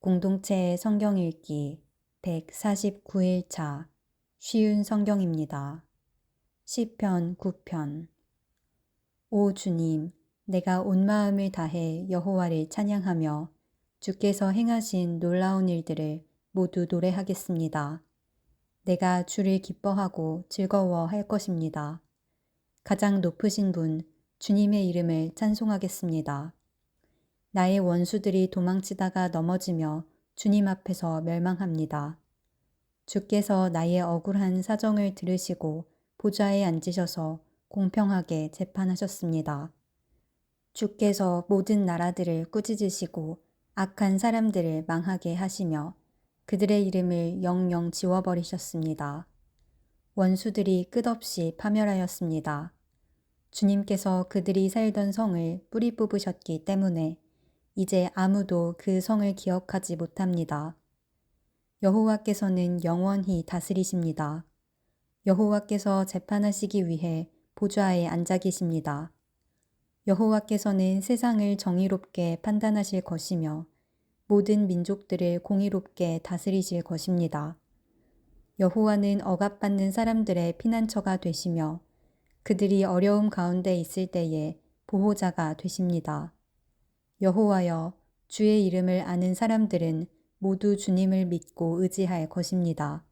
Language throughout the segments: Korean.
공동체의 성경 읽기 149일차 쉬운 성경입니다. 시편 9편 오 주님, 내가 온 마음을 다해 여호와를 찬양하며 주께서 행하신 놀라운 일들을 모두 노래하겠습니다. 내가 주를 기뻐하고 즐거워할 것입니다. 가장 높으신 분, 주님의 이름을 찬송하겠습니다. 나의 원수들이 도망치다가 넘어지며 주님 앞에서 멸망합니다. 주께서 나의 억울한 사정을 들으시고 보좌에 앉으셔서 공평하게 재판하셨습니다. 주께서 모든 나라들을 꾸짖으시고 악한 사람들을 망하게 하시며 그들의 이름을 영영 지워버리셨습니다. 원수들이 끝없이 파멸하였습니다. 주님께서 그들이 살던 성을 뿌리 뽑으셨기 때문에 이제 아무도 그 성을 기억하지 못합니다. 여호와께서는 영원히 다스리십니다. 여호와께서 재판하시기 위해 보좌에 앉아 계십니다. 여호와께서는 세상을 정의롭게 판단하실 것이며 모든 민족들을 공의롭게 다스리실 것입니다. 여호와는 억압받는 사람들의 피난처가 되시며 그들이 어려움 가운데 있을 때에 보호자가 되십니다. 여호와여 주의 이름을 아는 사람들은 모두 주님을 믿고 의지할 것입니다.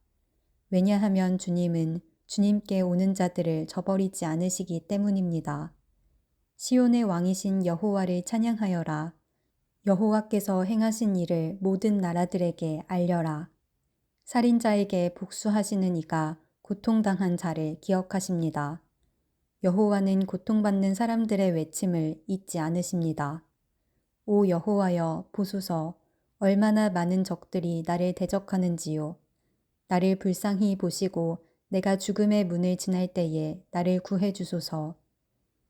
왜냐하면 주님은 주님께 오는 자들을 저버리지 않으시기 때문입니다. 시온의 왕이신 여호와를 찬양하여라. 여호와께서 행하신 일을 모든 나라들에게 알려라. 살인자에게 복수하시는 이가 고통당한 자를 기억하십니다. 여호와는 고통받는 사람들의 외침을 잊지 않으십니다. 오 여호와여 보소서 얼마나 많은 적들이 나를 대적하는지요. 나를 불쌍히 보시고 내가 죽음의 문을 지날 때에 나를 구해 주소서.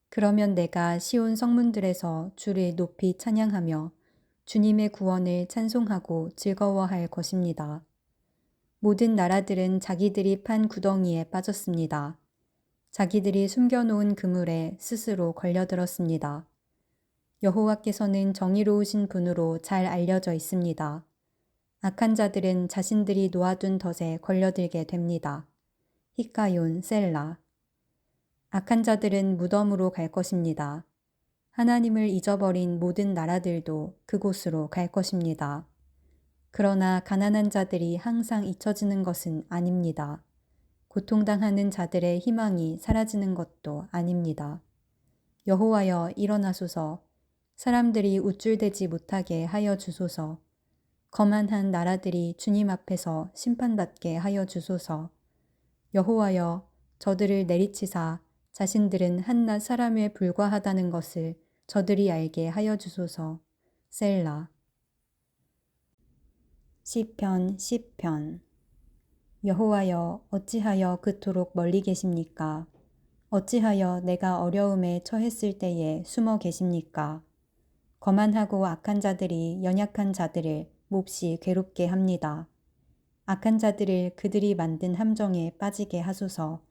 그러면 내가 시온 성문들에서 주를 높이 찬양하며 주님의 구원을 찬송하고 즐거워할 것입니다. 모든 나라들은 자기들이 판 구덩이에 빠졌습니다. 자기들이 숨겨놓은 그물에 스스로 걸려들었습니다. 여호와께서는 정의로우신 분으로 잘 알려져 있습니다. 악한 자들은 자신들이 놓아둔 덫에 걸려들게 됩니다. 히카yon 셀라 악한 자들은 무덤으로 갈 것입니다. 하나님을 잊어버린 모든 나라들도 그곳으로 갈 것입니다. 그러나 가난한 자들이 항상 잊혀지는 것은 아닙니다. 고통당하는 자들의 희망이 사라지는 것도 아닙니다. 여호와여 일어나소서 사람들이 우쭐대지 못하게 하여 주소서. 거만한 나라들이 주님 앞에서 심판받게 하여 주소서. 여호와여 저들을 내리치사 자신들은 한낱 사람에 불과하다는 것을 저들이 알게 하여 주소서. 셀라 시편 10편 여호와여 어찌하여 그토록 멀리 계십니까? 어찌하여 내가 어려움에 처했을 때에 숨어 계십니까? 거만하고 악한 자들이 연약한 자들을 몹시 괴롭게 합니다. 악한 자들을 그들이 만든 함정에 빠지게 하소서.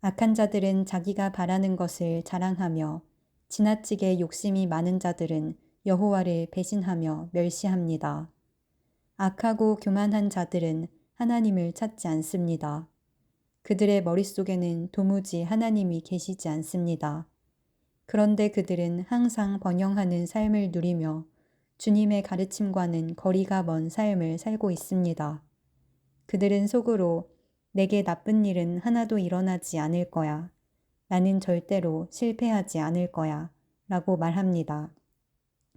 악한 자들은 자기가 바라는 것을 자랑하며 지나치게 욕심이 많은 자들은 여호와를 배신하며 멸시합니다. 악하고 교만한 자들은 하나님을 찾지 않습니다. 그들의 머릿속에는 도무지 하나님이 계시지 않습니다. 그런데 그들은 항상 번영하는 삶을 누리며 주님의 가르침과는 거리가 먼 삶을 살고 있습니다. 그들은 속으로 내게 나쁜 일은 하나도 일어나지 않을 거야. 나는 절대로 실패하지 않을 거야. 라고 말합니다.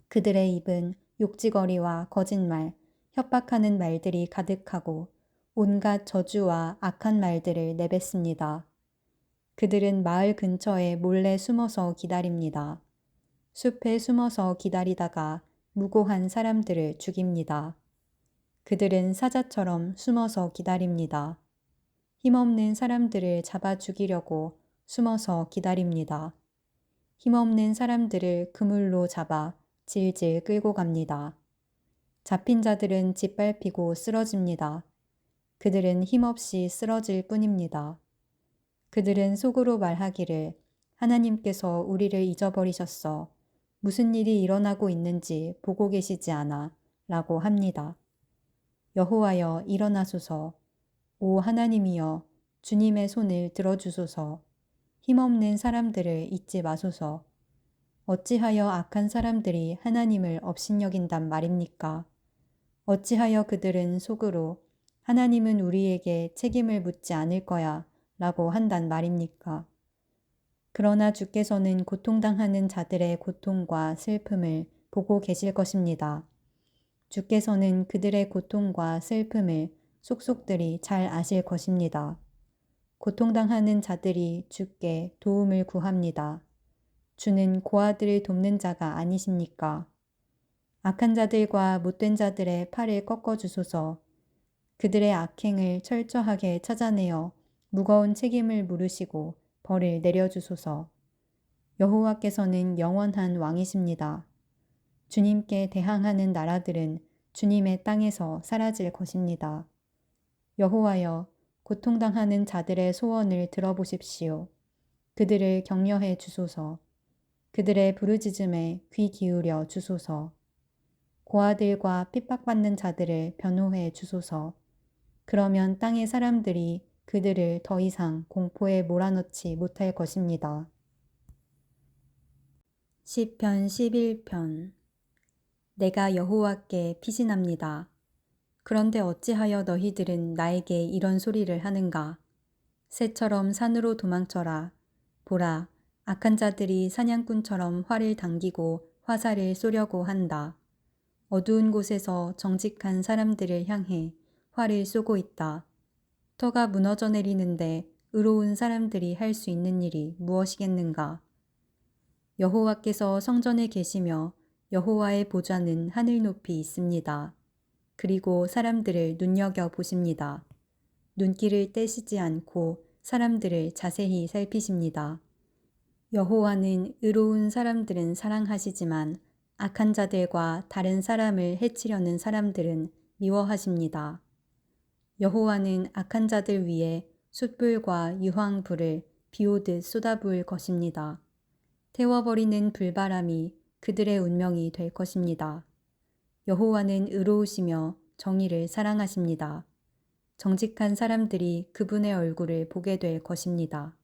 그들의 입은 욕지거리와 거짓말, 협박하는 말들이 가득하고 온갖 저주와 악한 말들을 내뱉습니다. 그들은 마을 근처에 몰래 숨어서 기다립니다. 숲에 숨어서 기다리다가 무고한 사람들을 죽입니다. 그들은 사자처럼 숨어서 기다립니다. 힘없는 사람들을 잡아 죽이려고 숨어서 기다립니다. 힘없는 사람들을 그물로 잡아 질질 끌고 갑니다. 잡힌 자들은 짓밟히고 쓰러집니다. 그들은 힘없이 쓰러질 뿐입니다. 그들은 속으로 말하기를 하나님께서 우리를 잊어버리셨어. 무슨 일이 일어나고 있는지 보고 계시지 않아. 라고 합니다. 여호와여 일어나소서 오 하나님이여 주님의 손을 들어주소서 힘없는 사람들을 잊지 마소서 어찌하여 악한 사람들이 하나님을 업신여긴단 말입니까? 어찌하여 그들은 속으로 하나님은 우리에게 책임을 묻지 않을 거야 라고 한단 말입니까? 그러나 주께서는 고통당하는 자들의 고통과 슬픔을 보고 계실 것입니다. 주께서는 그들의 고통과 슬픔을 속속들이 잘 아실 것입니다. 고통당하는 자들이 주께 도움을 구합니다. 주는 고아들을 돕는 자가 아니십니까? 악한 자들과 못된 자들의 팔을 꺾어 주소서. 그들의 악행을 철저하게 찾아내어 무거운 책임을 물으시고 벌을 내려주소서. 여호와께서는 영원한 왕이십니다. 주님께 대항하는 나라들은 주님의 땅에서 사라질 것입니다. 여호와여 고통당하는 자들의 소원을 들어보십시오. 그들을 격려해 주소서. 그들의 부르짖음에 귀 기울여 주소서. 고아들과 핍박받는 자들을 변호해 주소서. 그러면 땅의 사람들이 그들을 더 이상 공포에 몰아넣지 못할 것입니다. 시편 11편 내가 여호와께 피신합니다. 그런데 어찌하여 너희들은 나에게 이런 소리를 하는가? 새처럼 산으로 도망쳐라. 보라, 악한 자들이 사냥꾼처럼 활을 당기고 화살을 쏘려고 한다. 어두운 곳에서 정직한 사람들을 향해 활을 쏘고 있다. 터가 무너져 내리는데 의로운 사람들이 할 수 있는 일이 무엇이겠는가? 여호와께서 성전에 계시며 여호와의 보좌는 하늘 높이 있습니다. 그리고 사람들을 눈여겨 보십니다. 눈길을 떼시지 않고 사람들을 자세히 살피십니다. 여호와는 의로운 사람들은 사랑하시지만 악한 자들과 다른 사람을 해치려는 사람들은 미워하십니다. 여호와는 악한 자들 위에 숯불과 유황불을 비오듯 쏟아부을 것입니다. 태워버리는 불바람이 그들의 운명이 될 것입니다. 여호와는 의로우시며 정의를 사랑하십니다. 정직한 사람들이 그분의 얼굴을 보게 될 것입니다.